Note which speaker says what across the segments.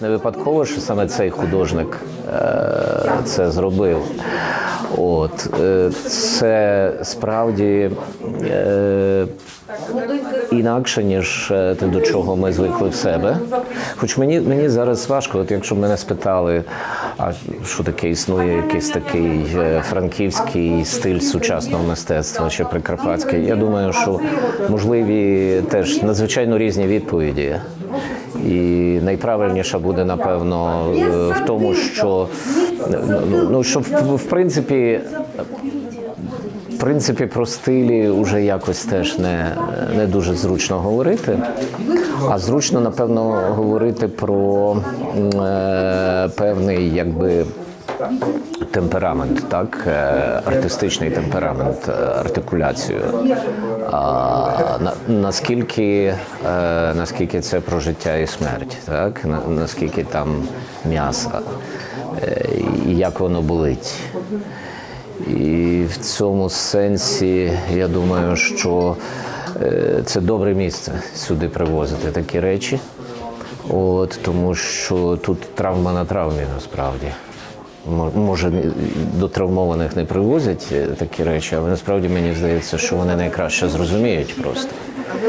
Speaker 1: Не випадково, що саме цей художник е, це зробив. От е, це справді е, інакше, ніж те, до чого ми звикли в себе. Хоч мені, мені зараз важко, от якщо б мене спитали, а що таке існує якийсь такий франківський стиль сучасного мистецтва чи прикарпатський, я думаю, що можливі теж надзвичайно різні відповіді. І найправильніше буде напевно е, в тому, що ну, ну що в, принципі. В принципі, про стилі вже якось теж не, не дуже зручно говорити. А зручно, напевно, говорити про е, певний якби темперамент, так, е, артистичний темперамент, е, артикуляцію. А, на, наскільки, е, наскільки це про життя і смерть, так? На, наскільки там м'яса, е, і як воно болить. І в цьому сенсі я думаю, що це добре місце сюди привозити такі речі. От, тому що тут травма на травмі насправді. Мо- Може, до травмованих не привозять е, такі речі, але насправді мені здається, що вони найкраще зрозуміють просто.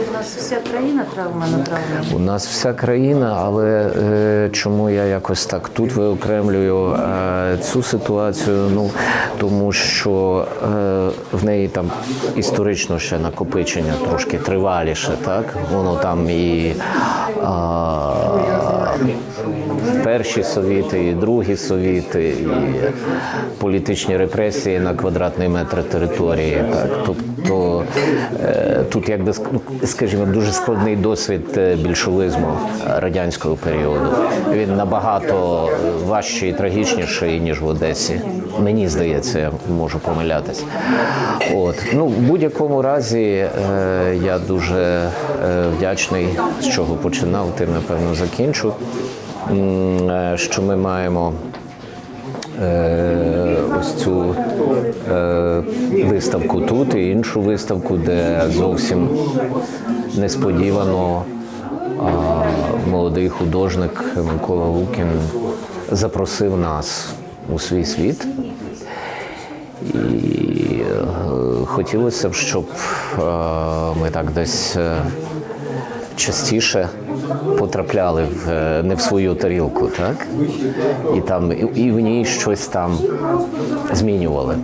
Speaker 2: В нас вся країна травма на травмі.
Speaker 1: У нас вся країна, але е, чому я якось так тут виокремлюю е, цю ситуацію? Ну тому що е, в неї там історично ще накопичення трошки триваліше, так воно там і а, перші совіти, і другі совіти, і політичні репресії на квадратний метр території. Так, тобто е, тут, якби ну, скажімо, дуже складний досвід е, більшовизму е, радянського періоду. Він набагато важчий і трагічніший ніж в Одесі. Мені здається, я можу помилятись. От ну в будь-якому разі е, я дуже е, вдячний, з чого починав, тим напевно закінчу. Е, Що ми маємо е, ось цю е, виставку тут і іншу виставку, де зовсім несподівано молодий художник Микола Лукін запросив нас у свій світ. І хотілося б, щоб ми так десь частіше потрапляли в е, не в свою тарілку, так? І там і, і в ній щось там змінювали.